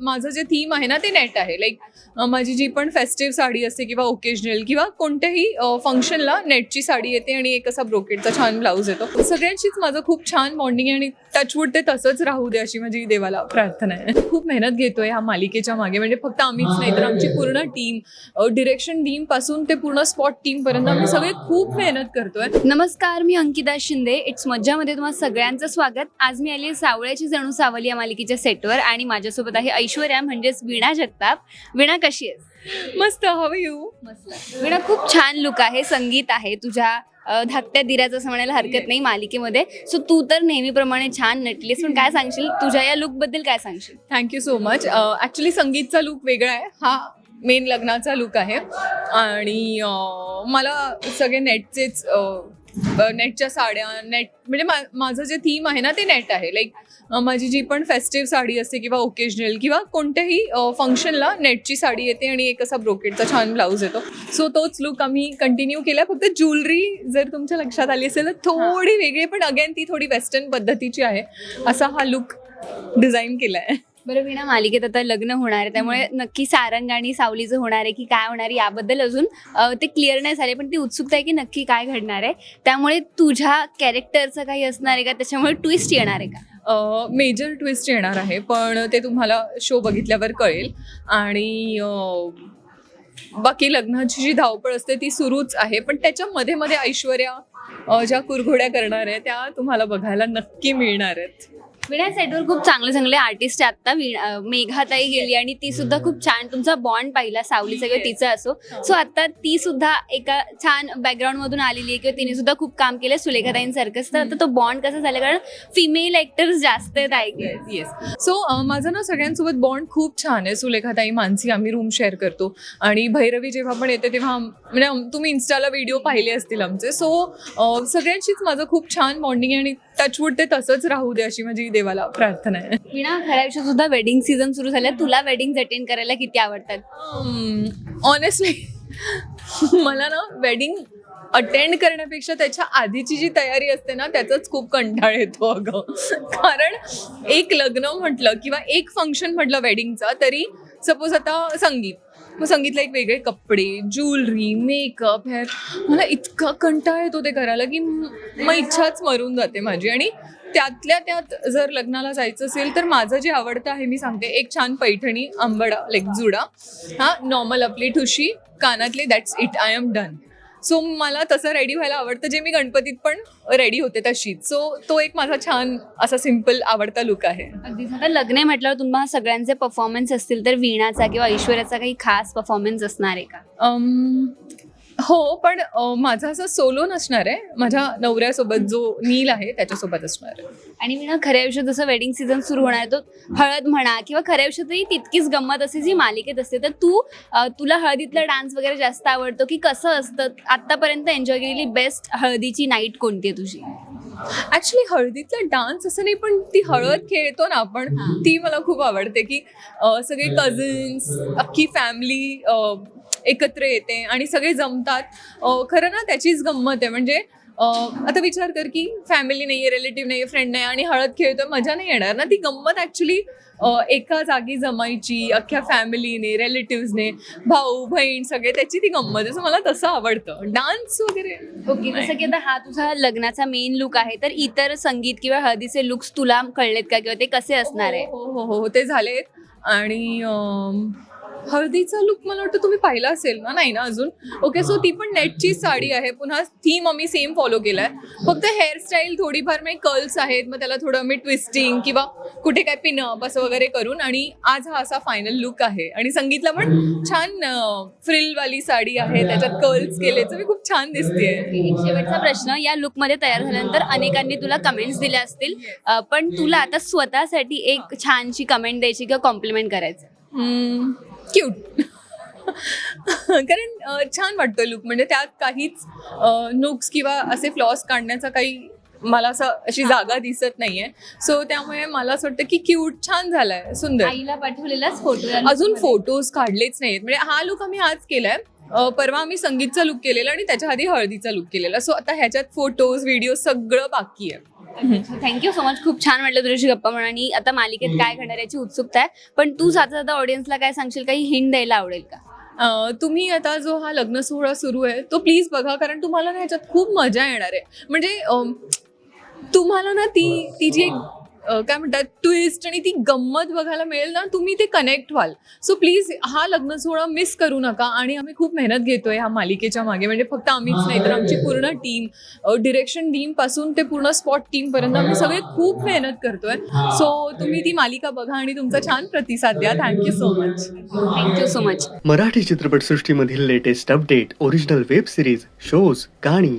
माझं जे थीम आहे ना ते नेट आहे. लाईक माझी जी पण फेस्टिव्ह साडी असते किंवा ओकेजनल किंवा कोणत्याही फंक्शनला नेटची साडी येते आणि एक असा ब्रोकेटचा छान ब्लाऊज येतो. सगळ्यांशीच माझं खूप छान बॉन्डिंग आहे आणि टचवूड ते तसंच राहू दे अशी माझी देवाला प्रार्थना आहे. खूप मेहनत घेतोय ह्या मालिकेच्या मागे. म्हणजे फक्त आम्हीच नाही तर आमची पूर्ण टीम डिरेक्शन टीमपासून ते पूर्ण स्पॉट टीम पर्यंत आम्ही सगळे खूप मेहनत करतोय. नमस्कार मी अंकिता शिंदे. इट्स मज्जामध्ये तुम्हाला सगळ्यांचं स्वागत. आज मी आली आहे सावळ्याची जणू सावली या मालिकेच्या सेटवर आणि माझ्यासोबत आहे ऐश्वर्या म्हणजेच वीणा जगताप. वीणा कशी आहेस? मस्त हवं यू मस्त वीणा खूप छान लुक आहे संगीत आहे तुझ्या. धाकट्या दिराचं असं म्हणायला हरकत नाही मालिकेमध्ये. सो तू तर नेहमीप्रमाणे छान नटलीस. पण काय सांगशील? तुझ्या या लुकबद्दल काय सांगशील? Thank you so much actually संगीतचा look वेगळा आहे. हा मेन लग्नाचा लूक आहे. आणि मला सगळे नेटचेच नेटच्या साड्या नेट म्हणजे मा माझं जे थीम आहे ना ते नेट आहे. लाईक माझी जी पण फेस्टिव्ह साडी असते किंवा ओकेजनल किंवा कोणत्याही फंक्शनला नेटची साडी येते आणि एक असा ब्रोकेटचा छान ब्लाऊज येतो. सो तोच लुक आम्ही कंटिन्यू केला. फक्त ज्वेलरी जर तुमच्या लक्षात आली असेल तर थोडी वेगळी पण अगेन ती थोडी वेस्टर्न पद्धतीची आहे. असा हा लुक डिझाईन केला आहे बरं वीणा मालिकेत आता लग्न होणार आहे. त्यामुळे नक्की सारंग आणि सावलीचं होणार आहे की काय होणार आहे याबद्दल अजून अ, ते क्लिअर नाही झाले. पण ती उत्सुकता आहे की नक्की काय घडणार आहे. त्यामुळे तुझ्या कॅरेक्टरचं काही असणार आहे का? त्याच्यामुळे ट्विस्ट येणार आहे का? मेजर ट्विस्ट येणार आहे. पण ते तुम्हाला शो बघितल्यावर कळेल. आणि अं, बाकी लग्नाची जी धावपळ असते ती सुरूच आहे. पण त्याच्या मध्ये मध्ये ऐश्वर्या अं, ज्या कुरघोड्या करणार आहे त्या तुम्हाला बघायला नक्की मिळणार आहेत. विणा सेटवर खूप चांगले चांगले आर्टिस्ट आहे आता. अ, मेघाताई गेली आणि ती सुद्धा खूप छान तुमचा बॉन्ड पाहिला सावली सगळं तिचं असो. सो आता ती सुद्धा एका छान बॅकग्राऊंड मधून आलेली आहे किंवा तिने सुद्धा खूप काम केलं सुलेखाताईंसारखंच. तर आता तो बॉन्ड कसा झाला? कारण फिमेल ऍक्टर्स जास्त आहेत येस सो माझं ना सगळ्यांसोबत बॉन्ड खूप छान आहे सुलेखाताई मानसी. आम्ही रूम शेअर करतो. आणि भैरवी जेव्हा पण येते तेव्हा आम- म्हणजे आम- तुम्ही इन्स्टाला व्हिडिओ पाहिले असतील आमचे. सो सगळ्यांशीच माझं खूप छान बॉन्डिंग आहे आणि टचवूड ते तसंच राहू दे अशी माझी देवाला प्रार्थना आहे. विणा खऱ्या आयुष्यात सुद्धा वेडिंग सीझन सुरू झालं तुला वेडिंग अटेंड करायला किती आवडतात? ऑनेस्टली मला ना वेडिंग अटेंड करण्यापेक्षा त्याच्या आधीची जी तयारी असते ना त्याचाच खूप कंटाळ येतो अगं. कारण एक लग्न म्हटलं किंवा एक फंक्शन म्हटलं वेडिंगचा तरी सपोज आता संगीत. मग सांगितलं एक वेगळे कपडे ज्वेलरी मेकअप हेअर मला इतका कंटाळ येतो ते करायला की मग इच्छाच मरून जाते माझी. आणि त्यातल्या त्यात जर लग्नाला जायचं असेल तर माझं जे आवडतं आहे मी सांगते. एक छान पैठणी आंबडा लाईक जुडा. हा नॉर्मल आपली ठुशी कानातली that's it I am done so मला तसं रेडी व्हायला आवडतं जे मी गणपतीत पण रेडी होते तशीच. सो तो एक माझा छान असा सिंपल आवडता लुक आहे. अगदीच. आता लग्न म्हटल्यावर तुम्हाला सगळ्यांचे परफॉर्मन्स असतील तर वीणाचा किंवा ऐश्वर्याचा काही खास परफॉर्मन्स असणार आहे का? हो पण माझा असं सोलो नसणार आहे. माझ्या नवऱ्यासोबत जो नील आहे त्याच्यासोबत असणार आहे. आणि ना खऱ्या आयुष्यात जसं वेडिंग सीझन सुरू होणार तो हळद म्हणा किंवा खऱ्या आयुष्यातही तितकीच गंमत असते जी मालिकेत असते. तर तू तुला हळदीतला डान्स वगैरे जास्त आवडतो की कसं असतं? आतापर्यंत एन्जॉय केलेली बेस्ट हळदीची नाईट कोणती आहे तुझी? ऍक्च्युली हळदीतला डान्स असं नाही पण ती हळद खेळतो ना आपण. ती मला खूप आवडते की अ, सगळे कझिन्स अख्खी फॅमिली एकत्र येते आणि सगळे जमतात. अ, खरं ना त्याचीच गंमत आहे. म्हणजे आता विचार कर की फॅमिली नाही आहे रिलेटिव्ह नाही आहे फ्रेंड नाही आणि हळद खेळतोय मजा नाही येणार ना? ती गंमत ॲक्च्युली एका जागी जमायची अख्ख्या फॅमिलीने रिलेटिव्हजने भाऊ बहीण सगळे त्याची ती गंमत आहे. So मला तसं आवडतं. डान्स वगैरे? ओके जसं की आता हा तुझा लग्नाचा मेन लुक आहे तर इतर संगीत किंवा हळदीचे लुक्स तुला कळलेत का? किंवा ते कसे असणार आहे? हो हो हो हो ते झालेत. आणि हळदीचा लुक मला वाटतं तुम्ही पाहिला असेल ना? नाही ना अजून? ओके सो ती पण नेटची साडी आहे. पुन्हा थीम आम्ही सेम फॉलो केलाय. फक्त हेअरस्टाईल थोडीफार म्हणजे कर्ल्स आहेत. मग त्याला थोडं मी ट्विस्टिंग किंवा कुठे काय पिनअप असं वगैरे करून आणि आज हा असा फायनल लुक आहे. आणि संगीतला पण छान फ्रिलवाली साडी आहे. त्याच्यात कर्ल्स केले तर मी खूप छान दिसतेय. एक शेवटचा प्रश्न. या लुकमध्ये तयार झाल्यानंतर अनेकांनी तुला कमेंट्स दिल्या असतील. पण तुला आता स्वतःसाठी एक छानशी कमेंट द्यायची किंवा कॉम्प्लिमेंट करायचं. क्यूट. कारण छान वाटतो लुक म्हणजे त्यात काहीच नुक्स किंवा असे फ्लॉस काढण्याचा काही मला असं अशी जागा दिसत नाहीये. सो त्यामुळे मला असं वाटतं की क्यूट छान झालाय. सुंदर. आईला पाठवलेलाच फोटो अजून फोटोज काढलेच नाहीत म्हणजे हा लुक आम्ही आज केलाय. परवा आम्ही संगीतचा लुक केलेला आणि त्याच्या आधी हळदीचा लुक केलेला. सो आता ह्याच्यात फोटोज व्हिडिओ सगळं बाकी आहे. थँक्यू सो मच खूप छान वाटलं तुझ्याशी गप्पा म्हणून आणि आता मालिकेत काय घडणार याची उत्सुकता आहे. पण तू जाता जाता ऑडियन्सला काय सांगशील? काही हिंट द्यायला आवडेल का? तुम्ही आता जो हा लग्न सोहळा सुरू आहे तो प्लीज बघा कारण तुम्हाला ना ह्याच्यात खूप मजा येणार आहे. म्हणजे तुम्हाला ना ती ती जी एक काय म्हणतात ट्विस्ट आणि ती गंमत बघायला मिळेल ना तुम्ही ते कनेक्ट व्हाल. सो प्लीज हा लग्न सोहळा मिस करू नका आणि आम्ही खूप मेहनत घेतोय ह्या मालिकेच्या मागे. म्हणजे फक्त आम्हीच नाही तर आमची पूर्ण टीम डिरेक्शन टीमपासून ते पूर्ण स्पॉट टीम पर्यंत आम्ही सगळे खूप मेहनत करतोय. सो तुम्ही ती मालिका बघा आणि तुमचा छान प्रतिसाद द्या. Thank you so much thank you so much Marathi चित्रपटसृष्टीमधील latest update original web series shows गाणी